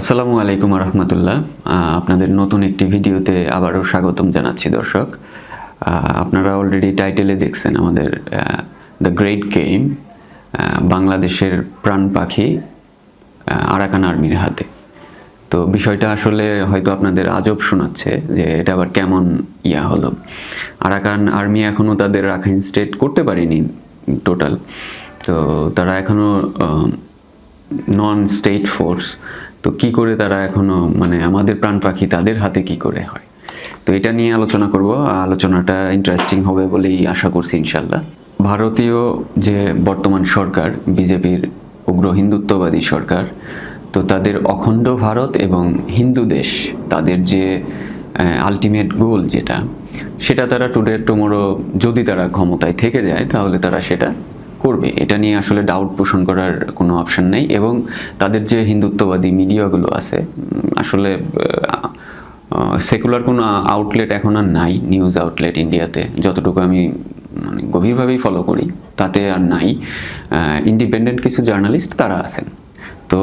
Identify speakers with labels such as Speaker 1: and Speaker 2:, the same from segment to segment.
Speaker 1: আসসালামু আলাইকুম রহমতুল্লাহ আপনাদের নতুন একটি ভিডিওতে আবারও স্বাগতম জানাচ্ছি দর্শক। আপনারা অলরেডি টাইটেলে দেখছেন আমাদের দ্য গ্রেট গেম বাংলাদেশের প্রাণ পাখি আরাকান আর্মির হাতে। তো বিষয়টা আসলে হয়তো আপনাদের আজব শোনাচ্ছে যে এটা আবার কেমন ইয়া হলো। আরাকান আর্মি এখনও তাদের রাখাইন স্টেট করতে পারেনি টোটাল তো তারা এখনও নন স্টেট ফোর্স তো কি করে তারা এখনও মানে আমাদের প্রাণ পাখি তাদের হাতে কি করে হয়? তো এটা নিয়ে আলোচনা করব। আলোচনাটা ইন্টারেস্টিং হবে বলেই আশা করছি ইনশাল্লাহ ভারতীয় যে বর্তমান সরকার, বিজেপির উগ্র হিন্দুত্ববাদী সরকার, তো তাদের অখণ্ড ভারত এবং হিন্দু দেশ, তাদের যে আলটিমেট গোল যেটা, সেটা তারা টুডে টুমোরো যদি তারা ক্ষমতায় থেকে যায়, তাহলে তারা সেটা করবে, এটা নিয়ে আসলে ডাউট পোষণ করার কোনো অপশন নেই এবং তাদের যে হিন্দুত্ববাদী মিডিয়াগুলো আছে আসলে সেকুলার কোনো আউটলেট এখন আর নাই নিউজ আউটলেট ইন্ডিয়াতে যতটুকু আমি মানে গভীরভাবেই ফলো করি, তাতে আর নাই। ইন্ডিপেন্ডেন্ট কিছু জার্নালিস্ট তারা আছেন। তো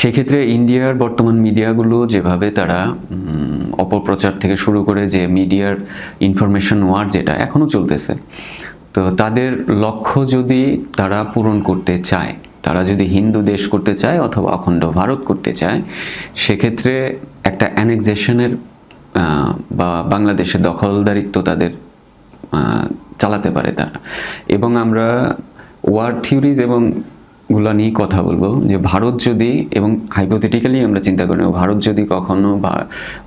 Speaker 1: সেক্ষেত্রে ইন্ডিয়ার বর্তমান মিডিয়াগুলো যেভাবে তারা অপপ্রচার থেকে শুরু করে যে মিডিয়ার ইনফরমেশন ওয়ার যেটা এখনও চলতেছে তো তাদের লক্ষ্য যদি তারা পূরণ করতে চায়, তারা যদি হিন্দু দেশ করতে চায় অথবা অখণ্ড ভারত করতে চায়, সেক্ষেত্রে একটা অ্যানেক্সেশনের বা বাংলাদেশের দখলদারিত্ব তাদের চালাতে পারে তারা। এবং আমরা ওয়ার থিওরিজ এবংগুলা নিয়ে কথা বলব, যে ভারত যদি, এবং হাইপোথেটিক্যালি আমরা চিন্তা করি, ভারত যদি কখনো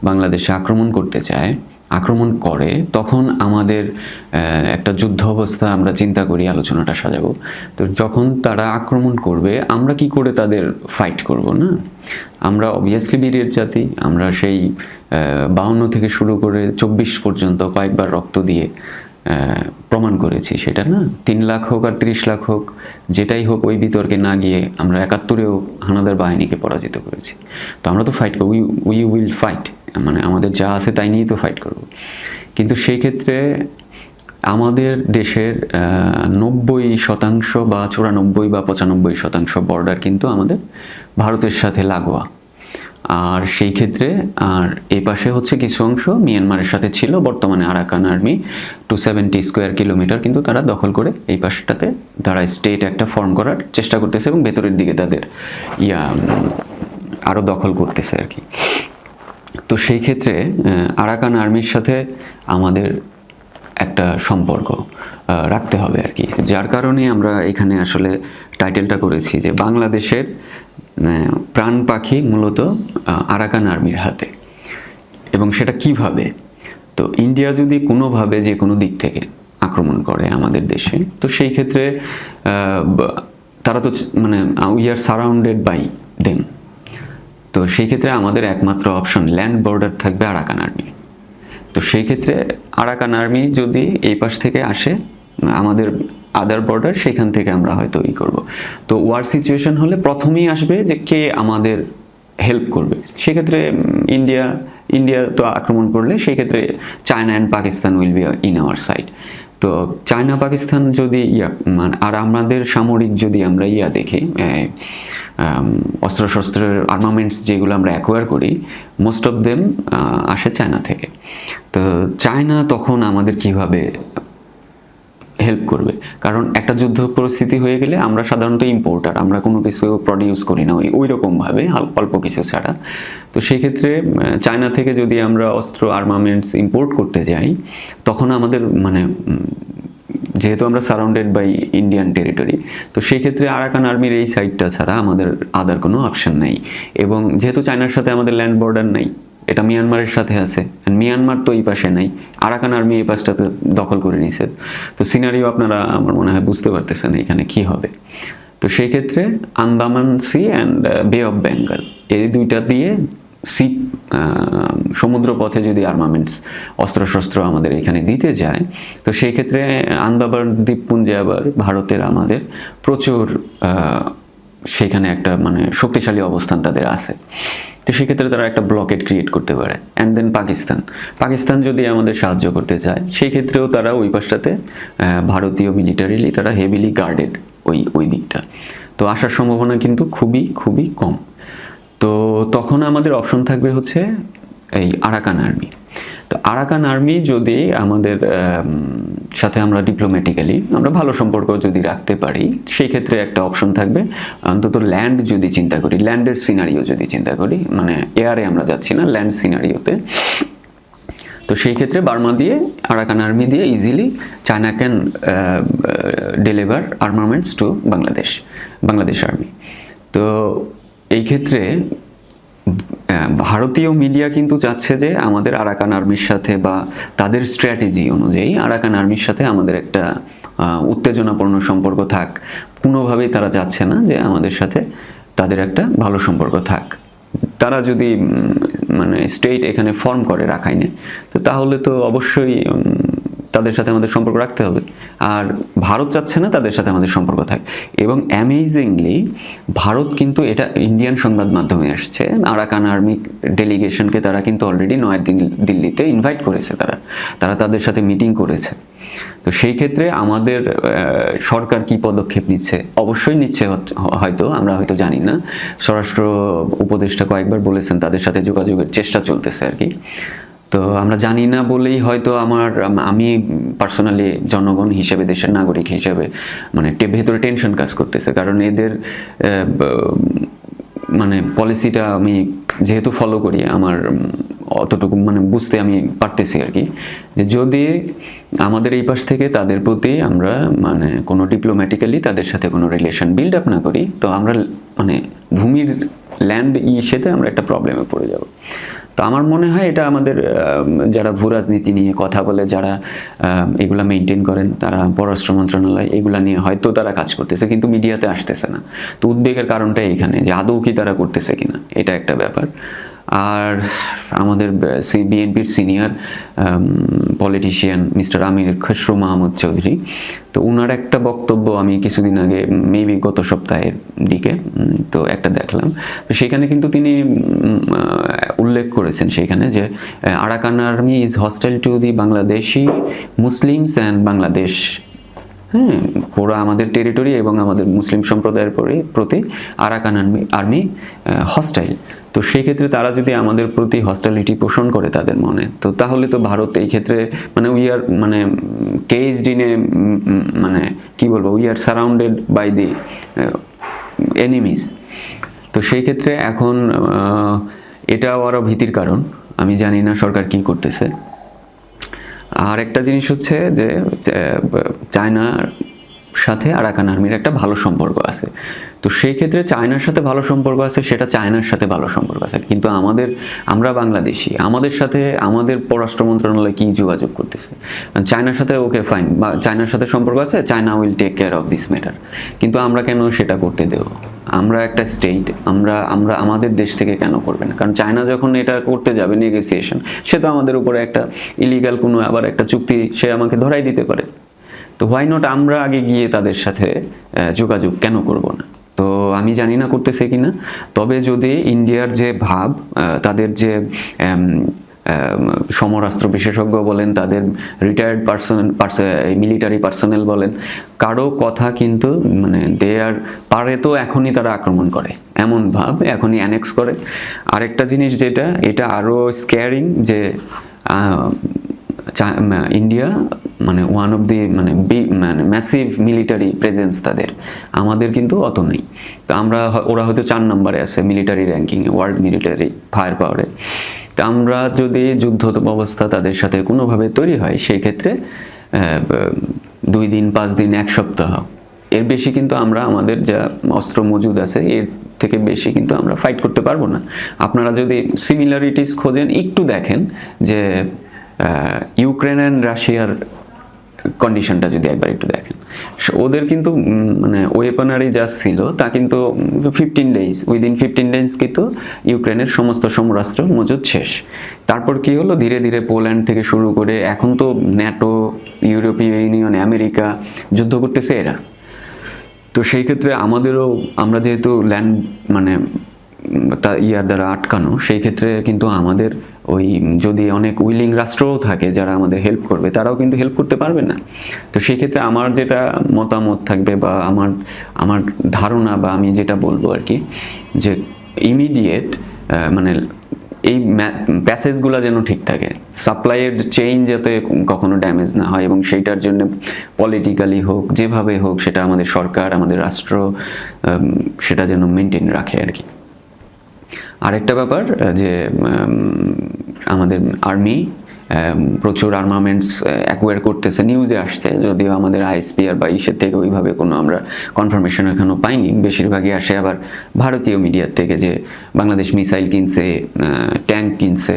Speaker 1: বাংলাদেশে আক্রমণ করতে চায় আক্রমণ করে, তখন আমাদের একটা যুদ্ধ অবস্থা আমরা চিন্তা করি, আলোচনাটা সাজাবো। তো যখন তারা আক্রমণ করবে, আমরা কি করে তাদের ফাইট করব, না? আমরা অবভিয়াসলি বীরের জাতি, আমরা সেই বাউন্ন থেকে শুরু করে চব্বিশ পর্যন্ত কয়েকবার রক্ত দিয়ে প্রমাণ করেছি সেটা, না? তিন লাখ হোক আর ত্রিশ লাখ হোক, যেটাই হোক ওই বিতর্কে না গিয়ে আমরা একাত্তরেও হানাদার বাহিনীকে পরাজিত করেছি। তো আমরা তো ফাইট করব উই উইল ফাইট মানে আমাদের যা আছে তাই নিয়েই তো ফাইট করব। কিন্তু সেই ক্ষেত্রে আমাদের দেশের নব্বই শতাংশ বা চুরানব্বই বা পঁচানব্বই শতাংশ বর্ডার কিন্তু আমাদের ভারতের সাথে লাগোয়া। আর সেই ক্ষেত্রে, আর এই পাশে হচ্ছে কিছু অংশ মিয়ানমারের সাথে ছিল, বর্তমানে Arakan army two seventy square kilometre কিন্তু তারা দখল করে এই পাশটাতে তারা স্টেট একটা ফর্ম করার চেষ্টা করতেছে এবং ভেতরের দিকে তাদের ইয়া আরও দখল করতেছে আর কি। তো সেই ক্ষেত্রে আরাকান আর্মির সাথে আমাদের একটা সম্পর্ক রাখতে হবে আর কি। যার কারণে আমরা এখানে আসলে টাইটেলটা করেছি যে বাংলাদেশের প্রাণ পাখি মূলত আরাকান আর্মির হাতে। এবং সেটা কীভাবে? তো ইন্ডিয়া যদি কোনোভাবে যে কোনো দিক থেকে আক্রমণ করে আমাদের দেশে, তো সেই ক্ষেত্রে তারা তো মানে we are surrounded by them তো সেই ক্ষেত্রে আমাদের একমাত্র অপশন ল্যান্ড বর্ডার থাকবে আরাকান আর্মি তো সেই ক্ষেত্রে আরাকান আর্মি যদি এই পাশ থেকে আসে, আমাদের আদার বর্ডার সেখান থেকে আমরা হয়তো ই করব। তো ওয়ার সিচুয়েশন হলে প্রথমেই আসবে যে কে আমাদের হেল্প করবে। সেক্ষেত্রে ইন্ডিয়া ইন্ডিয়া তো আক্রমণ করলে, সেক্ষেত্রে China and Pakistan will be in our side তো চায়না, পাকিস্তান যদি ইয়া মানে আর আমাদের সামরিক যদি আমরা ইয়া দেখি অস্ত্রশস্ত্রের আর্মামেন্টস যেগুলো আমরা অ্যাকোয়ার করি মোস্ট অফ দেম আসে চায়না থেকে। তো চায়না তখন আমাদের কীভাবে হেল্প করবে। কারণ একটা যুদ্ধ পরিস্থিতি হয়ে গেলে আমরা সাধারণত ইম্পোর্টার আমরা কোনো কিছু প্রডিউস করি না, ওই রকমভাবে অল্প কিছু ছাড়া। তো সেই ক্ষেত্রে চায়না থেকে যদি আমরা অস্ত্র আর্মামেন্টস ইম্পোর্ট করতে যাই, তখন আমাদের মানে যেহেতু আমরা সারাউন্ডেড বাই ইন্ডিয়ান টেরিটরি তো সেই ক্ষেত্রে আরাকান আর্মির এই সাইডটা ছাড়া আমাদের আদার কোনো অপশন নেই। এবং যেহেতু চায়নার সাথে আমাদের ল্যান্ড বর্ডার নেই এটা মিয়ানমারের সাথে আছে। And মিয়ানমার তো এই পাশে নাই। আরাকান আর্মি এই পাশটাতে দখল করে নিছে। তো সিনারিও আপনারা, আমার মনে হয় বুঝতে পারতেছেন এখানে কি হবে। তো সেই ক্ষেত্রে Andaman Sea and Bay of Bengal এই দুইটা দিয়ে সি সমুদ্র পথে যদি আর্মামেন্টস অস্ত্রশস্ত্র আমাদের এখানে দিতে যায়, তো সেই ক্ষেত্রে আন্দামান দ্বীপপুঞ্জে আবার ভারতের আমাদের প্রচুর সেখানে একটা মানে শক্তিশালী অবস্থান তাদের আছে। তো সেক্ষেত্রে তারা একটা ব্লকেট ক্রিয়েট করতে পারে। And then Pakistan. পাকিস্তান যদি আমাদের সাহায্য করতে চায়, সেই ক্ষেত্রেও তারা ওই পাশটাতে ভারতীয় মিলিটারিলি তারা হেভিলি গার্ডেড ওই ওই দিকটা। তো আসার সম্ভাবনা কিন্তু খুবই খুবই কম। তো তখন আমাদের অপশন থাকবে হচ্ছে এই আরাকান আর্মি। তো আরাকান আর্মি যদি আমাদের সাথে আমরা ডিপ্লোম্যাটিক্যালি আমরা ভালো সম্পর্ক যদি রাখতে পারি, সেই ক্ষেত্রে একটা অপশন থাকবে। অন্তত ল্যান্ড যদি চিন্তা করি ল্যান্ডের সিনারিও যদি চিন্তা করি মানে এয়ারে আমরা যাচ্ছি না ল্যান্ড সিনারিওতে তো। সেই ক্ষেত্রে বার্মা দিয়ে, আরাকান আর্মি দিয়ে easily China can deliver armaments to Bangladesh Bangladesh army তো এই ক্ষেত্রে ভারতীয় মিডিয়া কিন্তু চাচ্ছে যে আমাদের আরাকান আর্মির সাথে বা তাদের স্ট্র্যাটেজি অনুযায়ী আরাকান আর্মির সাথে আমাদের একটা উত্তেজনাপূর্ণ সম্পর্ক থাক। কোনোভাবেই তারা চাচ্ছে না যে আমাদের সাথে তাদের একটা ভালো সম্পর্ক থাক। তারা যদি মানে স্টেট এখানে ফর্ম করে রাখাইনে, তো তাহলে তো অবশ্যই তাদের সাথে আমাদের সম্পর্ক রাখতে হবে। আর ভারত চাচ্ছে না, তাদের সাথে আমাদের সম্পর্ক থাক। এবং অ্যামেজিংলি ভারত কিন্তু এটা ইন্ডিয়ান সংবাদ মাধ্যমে আসছে। আরাকান আর্মি ডেলিগেশনকে তারা কিন্তু অলরেডি নয়া দিল্লিতে ইনভাইট করেছে তারা। তারা তাদের সাথে মিটিং করেছে। তো সেই ক্ষেত্রে আমাদের সরকার কি পদক্ষেপ নিচ্ছে? অবশ্যই নিচ্ছে হয়তো, আমরা হয়তো জানি না। স্বরাষ্ট্র উপদেষ্টা কয়েকবার বলেছেন তাদের সাথে যোগাযোগের চেষ্টা চলতেছে আর কি। তো আমরা জানি না বলেই হয়তো আমার, আমি পার্সোনালি জনগণ হিসেবে, দেশের নাগরিক হিসেবে মানে ভেতরে টেনশন কাজ করতেছে। কারণ এদের মানে পলিসিটা আমি যেহেতু ফলো করি, আমার অতটুকু মানে বুঝতে আমি পারতেছি আর কি। যে যদি আমাদের এই পাশ থেকে তাদের প্রতি আমরা মানে কোনো ডিপ্লোম্যাটিক্যালি তাদের সাথে কোনো রিলেশন বিল্ড আপ না করি, তো আমরা মানে ভূমির ল্যান্ড ইসেতে আমরা একটা প্রবলেমে পড়ে যাব। তো আমার মনে হয় এটা আমাদের যারা ভূ রাজনীতি নিয়ে কথা বলে, যারা এগুলা মেনটেন করেন, তারা পররাষ্ট্র মন্ত্রণালয়, এগুলা নিয়ে হয়তো তারা কাজ করতেছে, কিন্তু মিডিয়াতে আসতেছে না। তো উদ্বেগের কারণটা এইখানে যে আদৌ কি তারা করতেছে কিনা, এটা একটা ব্যাপার। আর আমাদের বিএনপির senior politician Mister Amir Khasru Mahmud Chowdhury. তো ওনার একটা বক্তব্য আমি কিছুদিন আগে মেবি গত সপ্তাহের দিকে তো একটা দেখলাম। তো সেখানে কিন্তু তিনি উল্লেখ করেছেন সেখানে যে Arakan Army is hostile to the Bangladeshi Muslims and Bangladesh. হ্যাঁ ওরা আমাদের টেরিটরি এবং আমাদের মুসলিম সম্প্রদায়ের পরি- প্রতি আরাকান আর্মি আর্মি হস্টাইল তো সেই ক্ষেত্রে তারা যদি আমাদের প্রতি হস্টালিটি পোষণ করে তাদের মনে তো তাহলে তো ভারত এই ক্ষেত্রে মানে উই আর মানে ইন মানে কি বলব we are surrounded by the enemies তো সেই ক্ষেত্রে এখন এটাও আরও ভীতির কারণ আমি জানি না সরকার কি করতেছে। আর একটা জিনিস হচ্ছে যে আহ, চায়নার সাথে আরাকান আর্মির একটা ভালো সম্পর্ক আছে। তো সেই ক্ষেত্রে চায়নার সাথে ভালো সম্পর্ক আছে, সেটা চায়নার সাথে ভালো সম্পর্ক আছে। কিন্তু আমাদের, আমরা বাংলাদেশি, আমাদের সাথে, আমাদের পররাষ্ট্র মন্ত্রণালয় কী যোগাযোগ করতেছে? চায়নার সাথে ওকে ফাইন বা চায়নার সাথে সম্পর্ক আছে, China will take care of this matter কিন্তু আমরা কেন সেটা করতে দেব? আমরা একটা স্টেট আমরা আমরা আমাদের দেশ থেকে কেন করবে না? কারণ চায়না যখন এটা করতে যাবে নেগোসিয়েশন সে তো আমাদের উপরে একটা ইলিগাল কোনো আবার একটা চুক্তি সে আমাকে ধরাই দিতে পারে। তো হোয়াই নট আমরা আগে গিয়ে তাদের সাথে যোগাযোগ কেন করব না? তো আমি জানি না করতেছে কি না তবে যদি ইন্ডিয়ার যে ভাব তাদের যে সমরাস্ত্র বিশেষজ্ঞ বলেন, তাদের রিটায়ার্ড পার্সন মিলিটারি পার্সোনেল বলেন, কারও কথা কিন্তু মানে দে আর পারে তো এখনই তারা আক্রমণ করে। এমন ভাব এখনই অ্যানেক্স করে। আরেকটা জিনিস যেটা, এটা আরও স্কেয়ারিং যে ইন্ডিয়া মানে ওয়ান অফ দি মানে মানে ম্যাসিভ মিলিটারি প্রেজেন্স তাদের। আমাদের কিন্তু অত নেই। তো আমরা ওরা হয়তো চার নম্বরে আছে মিলিটারি র্যাঙ্কিংয়ে ওয়ার্ল্ড মিলিটারি ফায়ার পাওয়ারে তো আমরা যদি যুদ্ধ অবস্থা তাদের সাথে কোনোভাবে তৈরি হয়, সেই ক্ষেত্রে দুই দিন, পাঁচ দিন, এক সপ্তাহ। এর বেশি কিন্তু আমরা, আমাদের যা অস্ত্র মজুদ আছে, এর থেকে বেশি কিন্তু আমরা ফাইট করতে পারব না। আপনারা যদি সিমিলারিটিস খোঁজেন, একটু দেখেন যে ইউক্রেন অ্যান্ড রাশিয়ার কন্ডিশনটা যদি একবার একটু দেখেন। ওদের কিন্তু মানে ওয়েপনারি যা ছিল, তা কিন্তু fifteen days within fifteen days কিন্তু ইউক্রেনের সমস্ত সমরাস্ত্র মজুদ শেষ। তারপর কি হলো? ধীরে ধীরে পোল্যান্ড থেকে শুরু করে এখন তো ন্যাটো, ইউরোপীয় ইউনিয়ন, আমেরিকা যুদ্ধ করতেছে এরা। তো সেই ক্ষেত্রে আমাদেরও, আমরা যেহেতু ল্যান্ড মানে তা ইয়ার দ্বারা আটকানো, সেই ক্ষেত্রে কিন্তু আমাদের ওই যদি অনেক উইলিং রাষ্ট্রও থাকে যারা আমাদের হেল্প করবে, তারাও কিন্তু হেল্প করতে পারবে না। তো সেই ক্ষেত্রে আমার যেটা মতামত থাকবে বা আমার আমার ধারণা বা আমি যেটা বলব আর কি, যে ইমিডিয়েট মানে এই প্যাসেজগুলো যেন ঠিক থাকে। সাপ্লাইয়ের চেইন যাতে কখনো ড্যামেজ না হয় এবং সেইটার জন্য পলিটিক্যালি হোক, যেভাবে হোক, সেটা আমাদের সরকার, আমাদের রাষ্ট্র সেটা যেন মেনটেন রাখে আর কি। আরেকটা ব্যাপার যে আমাদের আর্মি প্রচুর আর্মামেন্টস অ্যাকোয়ার করতেছে নিউজে আসছে, যদিও আমাদের আইএসপিআর বা ইসের থেকে ওইভাবে কোনো আমরা কনফার্মেশন এখনও পাইনি। বেশিরভাগই আসে আবার ভারতীয় মিডিয়ার থেকে যে বাংলাদেশ মিসাইল কিনছে ট্যাঙ্ক কিনছে।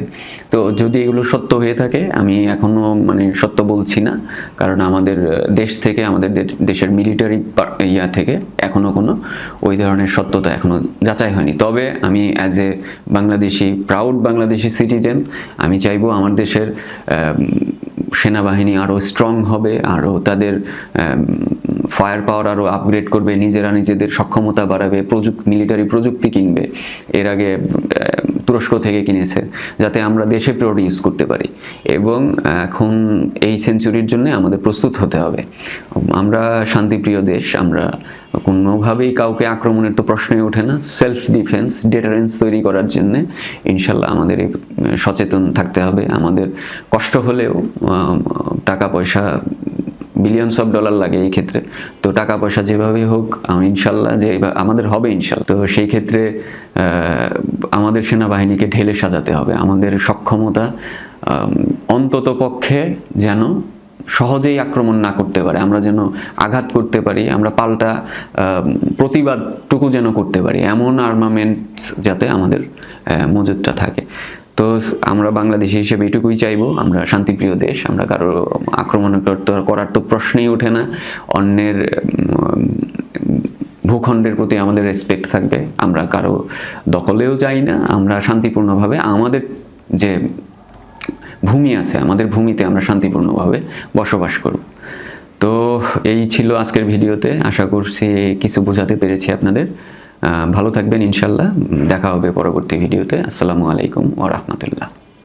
Speaker 1: তো যদি এগুলো সত্য হয়ে থাকে, আমি এখনও মানে সত্য বলছি না, কারণ আমাদের দেশ থেকে, আমাদের দেশের মিলিটারি ইয়া থেকে এখনও কোনো ওই ধরনের সত্যতা এখনও যাচাই হয়নি। তবে আমি as a Bangladeshi proud Bangladeshi citizen আমি চাইব আমার দেশের সেনাবাহিনী আরও স্ট্রং হবে আরও তাদের ফায়ার পাওয়ার আরও আপগ্রেড করবে, নিজেরা নিজেদের সক্ষমতা বাড়াবে প্রযুক্তি মিলিটারি প্রযুক্তি কিনবে, এর আগে তুরস্ক থেকে কিনেছে, যাতে আমরা দেশে প্রডিউস করতে পারি। এবং এখন এই সেঞ্চুরির জন্য আমাদের প্রস্তুত হতে হবে। আমরা শান্তিপ্রিয় দেশ, আমরা কোনোভাবেই কাউকে আক্রমণের তো প্রশ্নই ওঠে না। সেলফ ডিফেন্স ডেটারেন্স তৈরি করার জন্য ইনশাল্লাহ আমাদের সচেতন থাকতে হবে। আমাদের কষ্ট হলেও টাকা পয়সা বিলিয়নস অফ ডলার লাগে এই ক্ষেত্রে। তো টাকা পয়সা যেভাবে হোক ইনশাল্লাহ যে আমাদের হবে ইনশাল্লাহ। তো সেই ক্ষেত্রে আমাদের সেনাবাহিনীকে ঢেলে সাজাতে হবে। আমাদের সক্ষমতা অন্তত পক্ষে যেন সহজেই আক্রমণ না করতে পারে, আমরা যেন আঘাত করতে পারি, আমরা পাল্টা প্রতিবাদটুকু যেন করতে পারি, এমন আর্মামেন্টস যাতে আমাদের মজুদটা থাকে। তো আমরা বাংলাদেশি হিসেবে এটুকুই চাইব, আমরা শান্তিপ্রিয় দেশ, আমরা কারও আক্রমণ করার তো প্রশ্নই ওঠে না। অন্যের ভূখণ্ডের প্রতি আমাদের রেসপেক্ট থাকবে, আমরা কারও দখলেও যাই না, আমরা শান্তিপূর্ণভাবে আমাদের যে ভূমি আছে, আমাদের ভূমিতে আমরা শান্তিপূর্ণভাবে বসবাস করব। তো এই ছিল আজকের ভিডিওতে, আশা করছি কিছু বোঝাতে পেরেছি আপনাদের। ভালো থাকবেন ইনশাল্লাহ, দেখা হবে পরবর্তী ভিডিওতে। আসসালামু আলাইকুম ও রহমতুল্লাহ।